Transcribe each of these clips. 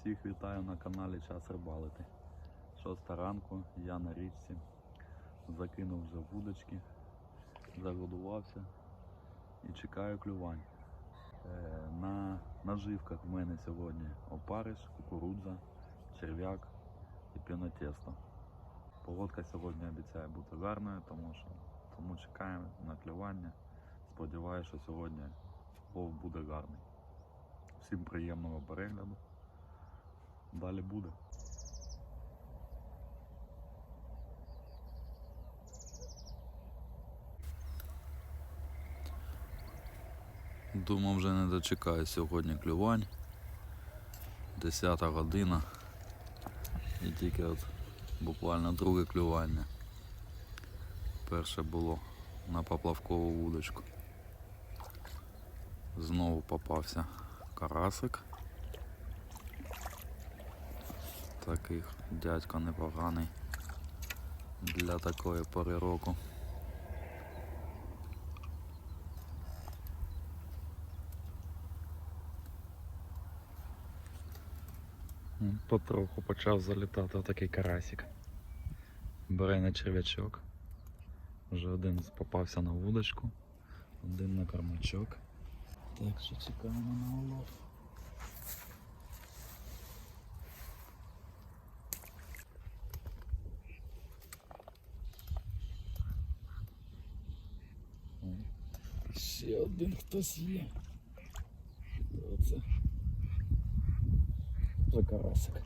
Всіх вітаю на каналі Час Рибалити. Шоста ранку, я на річці. Закинув вже вудочки, загодувався і чекаю клювань. Е, На наживках в мене сьогодні опариш, кукурудза, черв'як і пінотесто. Погодка сьогодні обіцяє бути гарною, тому що тому чекаємо на клювання. Сподіваюся, що сьогодні лов буде гарний. Всім приємного перегляду. Далі буде. Думав, вже не дочекаю сьогодні клювань. 10 година. І тільки от буквально друге клювання. Перше було на поплавкову вудочку. Знову попався карасик. Такий дядько непоганий для такої пори року. Потроху почав залітати отакий карасик. Бере на черв'ячок. Вже один попався на вудочку, один на кормачок. Так що чекаємо на улов. Ще один хтось є. Хто це? Вже карасик.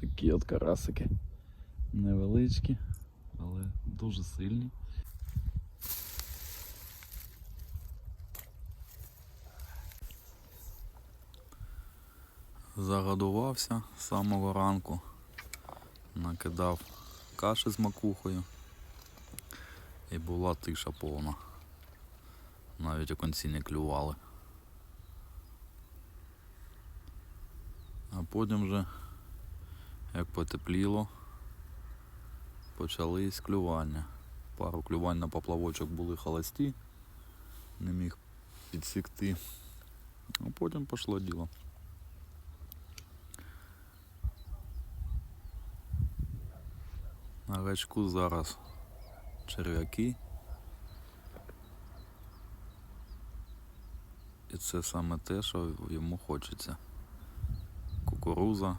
Такі от карасики. Невеличкі, але дуже сильні. Загодувався з самого ранку, накидав каші з макухою і була тиша повна. Навіть оконці не клювали. А потім вже, як потепліло, почались клювання. Пару клювань на поплавочок були холості, не міг підсікти. А потім пішло діло. На гачку зараз черв'яки. І це саме те, що йому хочеться. Кукуруза,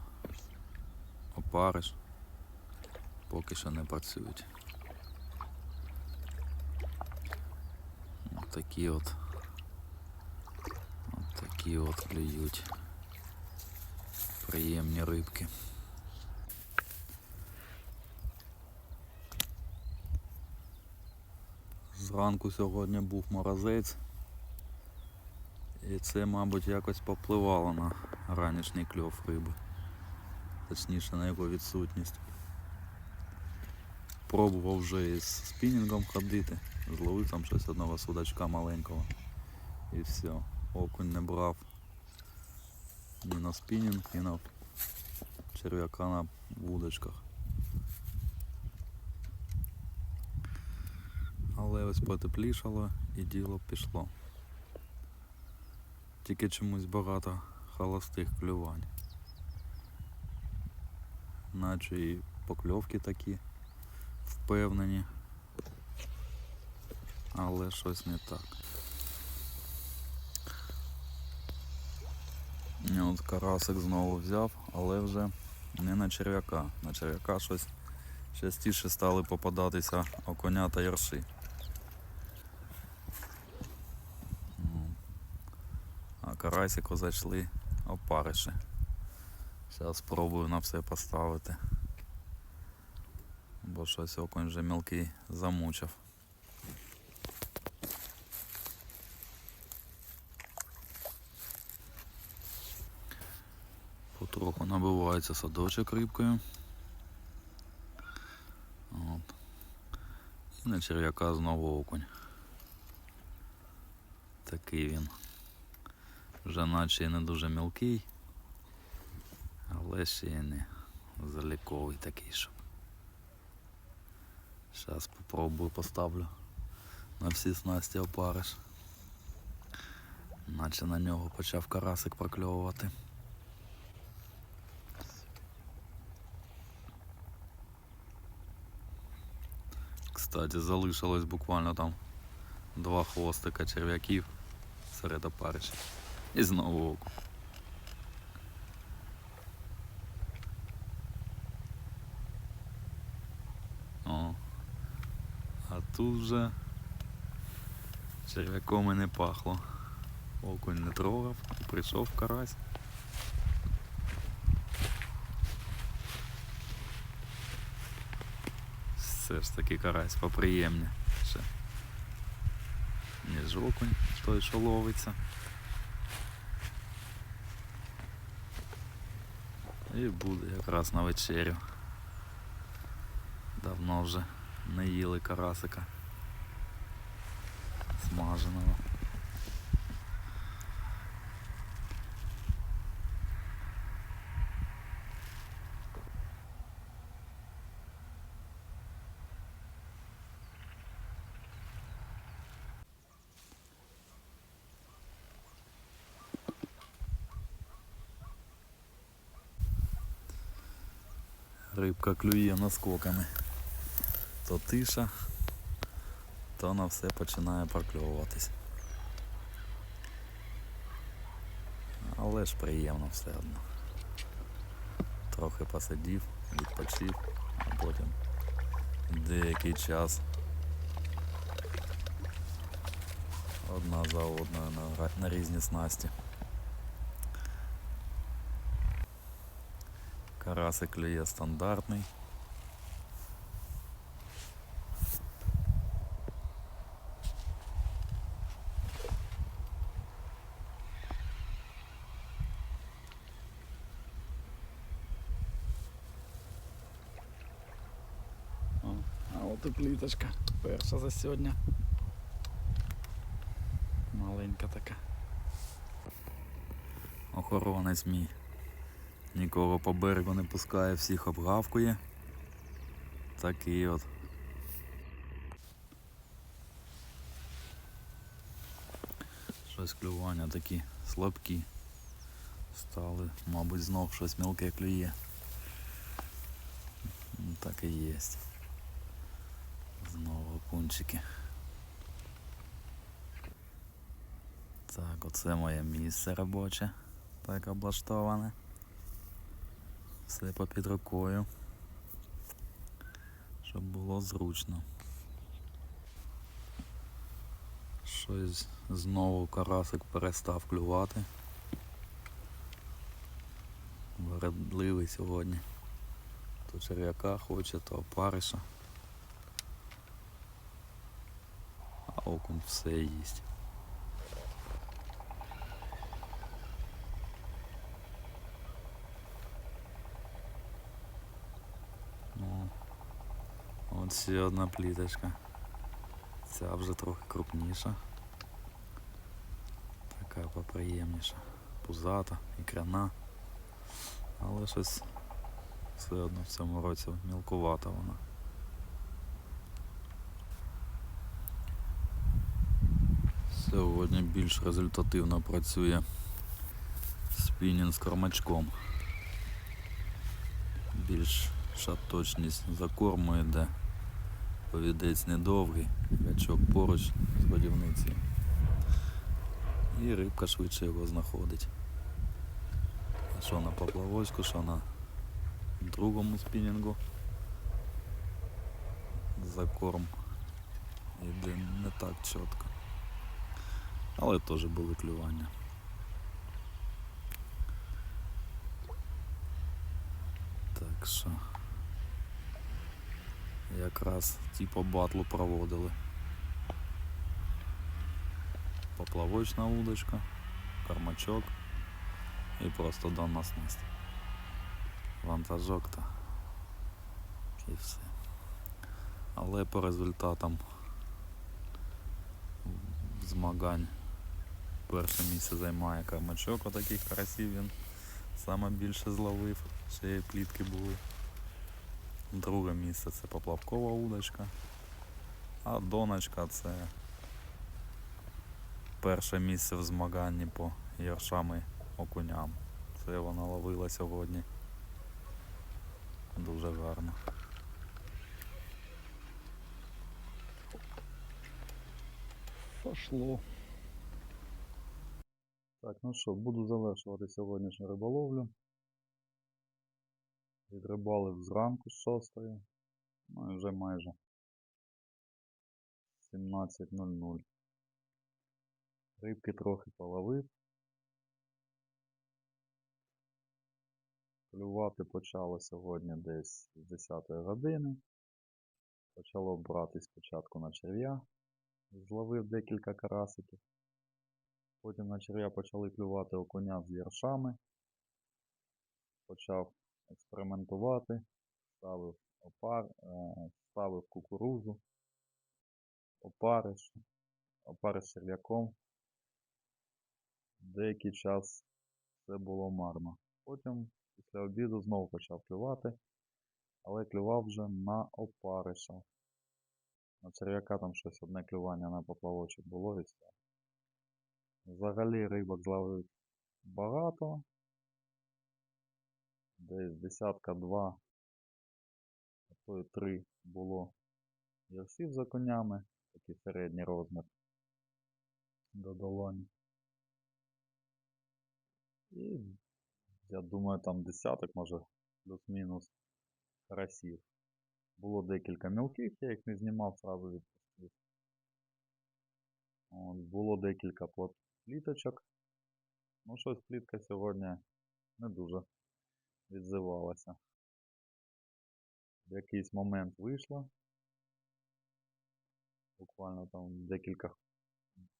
опариш поки що не працюють. От такі от. От такі от клюють. Приємні рибки. Зранку сьогодні був морозець. І це, мабуть, якось попливало на ранішній кльов риби. Точніше на його відсутність. Пробував вже із спінінгом ходити, зловив там щось одного судачка маленького. І все. Окунь не брав ні на спінінг, ні на черв'яка на вудочках. Але ось потеплішало і діло пішло. Тільки чомусь багато холостих клювань. Наче і покльовки такі впевнені. Але щось не так. І от карасик знову взяв, але вже не на черв'яка. На черв'яка щось частіше стали попадатися оконя та ярши. Ну, А карасику зайшли опариші. Зараз спробую на все поставити. Бо щось окунь вже мілкий замучив. Потроху набивається садочок рибкою. От. І на черв'яка знову окунь. Такий він. Вже наче і не дуже мілкий, але ще й не заліковий такий, щоб Зараз попробую поставлю на всі снасті опариш. Наче на нього почав карасик прокльовувати. Кстати, залишилось буквально там два хвостика черв'яків серед опаришів. І знову око. О. А тут вже черв'яком і не пахло. Окунь не трогав, прийшов карась. Все ж таки карась поприємніше. Ніж окунь той, що ловиться. І буде якраз на вечерю. Давно вже не їли карасика смаженого. Рибка клює наскоками. То тиша, то на все починає прокльовуватись. Але ж приємно все одно. Трохи посидів, відпочив, а потім деякий час одна за одною на, на різні снасті. Карасик клює стандартний. О, А от і пліточка. Перша за сьогодні. Маленька така. Охоронець мій. Нікого по берегу не пускає, всіх обгавкує. Такий от. Щось клювання такі слабкі. Стали, мабуть, знов щось мілке клює. Ну, Так і є. Знову окунчики. Так, оце моє місце робоче. Так облаштоване. Все попід рукою. Щоб було зручно. Щось знову карасик перестав клювати. Вередливий сьогодні. То черв'яка хоче, то опариша. А окунь все їсть. Ну, от ще одна пліточка. Ця вже трохи крупніша. Така поприємніша. Пузата, ікряна. Але щось все одно в цьому році мілкувата вона. Сьогодні більш результативно працює спінінг з кормачком. Більш точність за корму йде. Повідець недовгий, гачок поруч з годівницею. І рибка швидше його знаходить. Що на поплавочку, що на другому спінінгу. За корм йде не так чітко. Але теж були клювання. Так що якраз типу батлу проводили. Поплавочна удочка, кормачок і просто данна снасть. Вантажок та і все. Але по результатам змагань перше місце займає кормачок, отаких карасів він саме більше зловив, ще плітки були. Друге місце це поплавкова удочка. А доночка це перше місце в змаганні по яршам і окуням. Це вона ловила сьогодні. Дуже гарно. Пошло. Так, ну що, буду завершувати сьогоднішню риболовлю. Відрибалив зранку з 6. Ну і вже майже 17.00. Рибки трохи половив. Клювати почало сьогодні десь з 10 години. Почало брати спочатку на черв'я. Зловив декілька карасиків. Потім на черв'я почали клювати окуня з яршами. Почав експериментувати, ставив опар, е, ставив кукурузу, опариш, опариш черв'яком. Деякий час це було марно. Потім після обіду знову почав клювати, але клював вже на опариша. На черв'яка там щось одне клювання на поплавочок було і все. Взагалі рибок зловив багато. Десь десятка два, а то й три було ярсів за конями, такий середній розмір до долоні. І я думаю там десяток, може плюс-мінус карасів. Було декілька мілких, я їх не знімав, сразу відпустив. От, було декілька пліточок. Ну щось плітка сьогодні не дуже відзивалася. В якийсь момент вийшла. Буквально там декілька,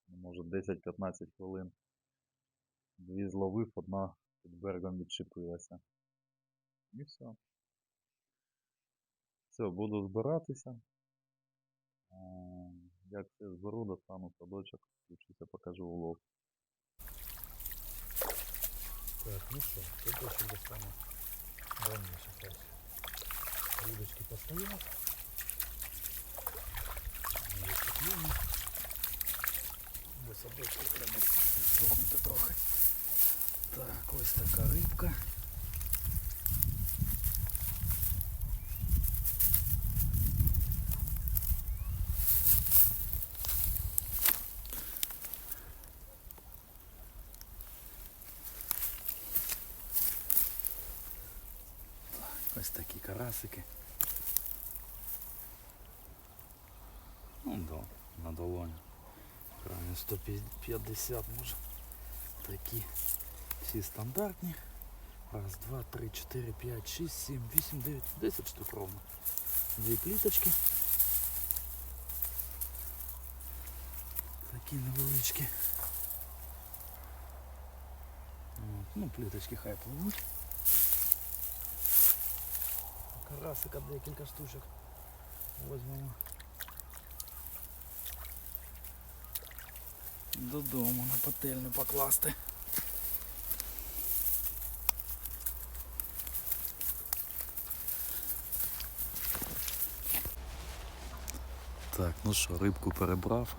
може 10-15 хвилин. Дві зловив, одна під берегом відчепилася. І все. Все, буду збиратися. Е, Як це зберу, достану садочок, включуся, покажу улов. Так, ну что, тут достану раніше сейчас. Удочки Ось такі карасики. Ну да, на долоні. Правильно, 150 може. Такі всі стандартні. Раз, два, три, чотири, п'ять, шість, сім, вісім, дев'ять, десять штук ровно. Дві пліточки. Такі невеличкі. От, ну, пліточки хай пливуть. Карасика декілька штучок. Возьмемо. Додому на пательню покласти. Так, ну що, рибку перебрав.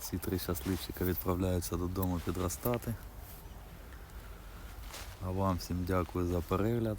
Ці три щасливчика відправляються додому підростати. А вам всім дякую за перегляд.